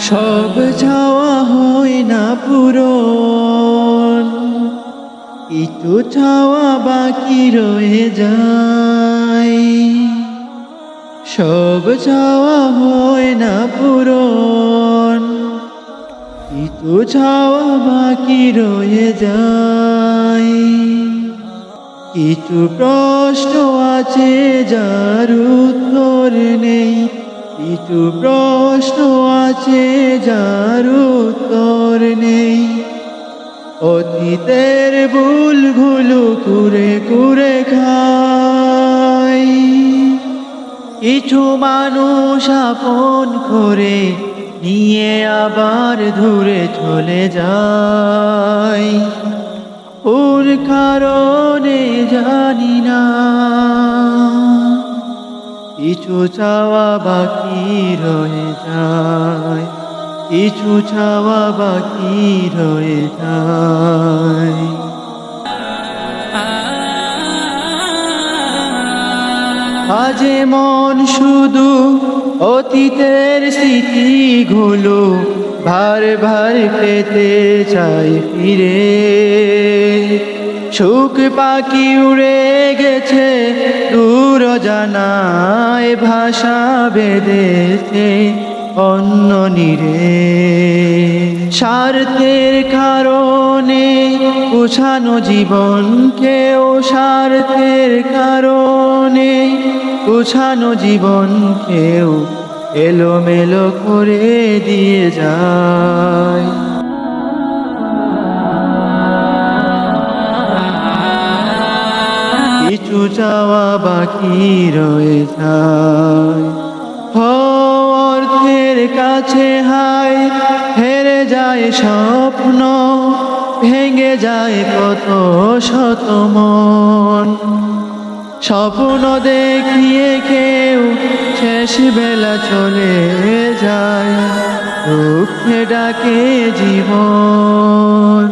সব চাওয়া হয় না পূরণ। কিছু চাওয়া বাকি রয়ে যায়। সব চাওয়া হয় না পূরণ। কিছু চাওয়া বাকি রয়ে যায়। কিছু প্রশ্ন আছে যার উত্তর নেই। কিছু প্রশ্ন আছে যার উত্তর নেই। অতীতের ভুলগুলো কুরে কুরে খাই। কিছু মানুষ আপন করে নিয়ে আবার ধরে চলে যায়। ওর কারণে জানি না। কিছু চাওয়া বাকি রয়ে যায়। কিছু চাওয়া বাকি রয়ে যায়। আজে মন শুধু অতীতের স্মৃতিগুলো ভার ভার পেতে চাই ফিরে। সুখ পাখি উড়ে গেছে, দূর জানায় ভাষা বেঁধেছে অন্য নিরে। স্বার্থের কারণে উছানো জীবনকেও স্বার্থের কারণে উছানো জীবনকেও এলোমেলো করে দিয়ে যায়। চাওয়া বাকি রয়ে যায়। অর্থের কাছে হাই হেরে যায় স্বপ্ন, ভেঙে যায় কত শত মন। স্বপ্ন দেখিয়ে কেউ শেষ বেলা চলে যায়, দুঃখে ডাকে জীবন।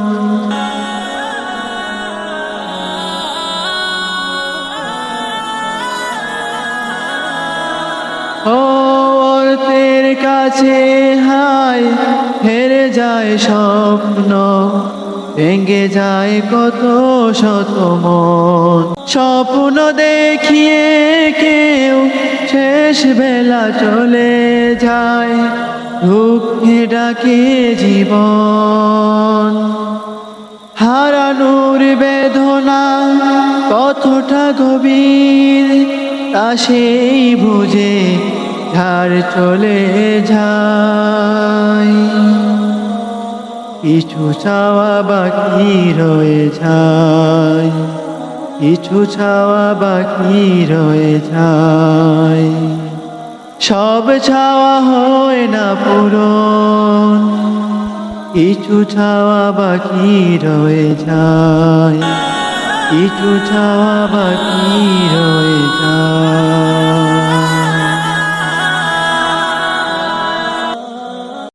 অর্থের কাছে হায়, হেরে যায় স্বপ্ন, ভেঙে যায় কত শত মন। স্বপ্ন দেখিয়ে কেউ শেষ বেলা চলে যায়, দুঃখে ডাকে জীবন। হারানোর বেদনা কতটা গভীর, তা সেই বুঝে ঝাড় চলে যায় কিছু চাওয়া বাকি রয়ে যায়। কিছু ছাওয়া বাকি রয়ে যায়। সব ছাওয়া হয় না পূরণ। কিছু ছাওয়া বাকি রয়ে যায়। কিছু ছাওয়া বাকি রয়ে যায়।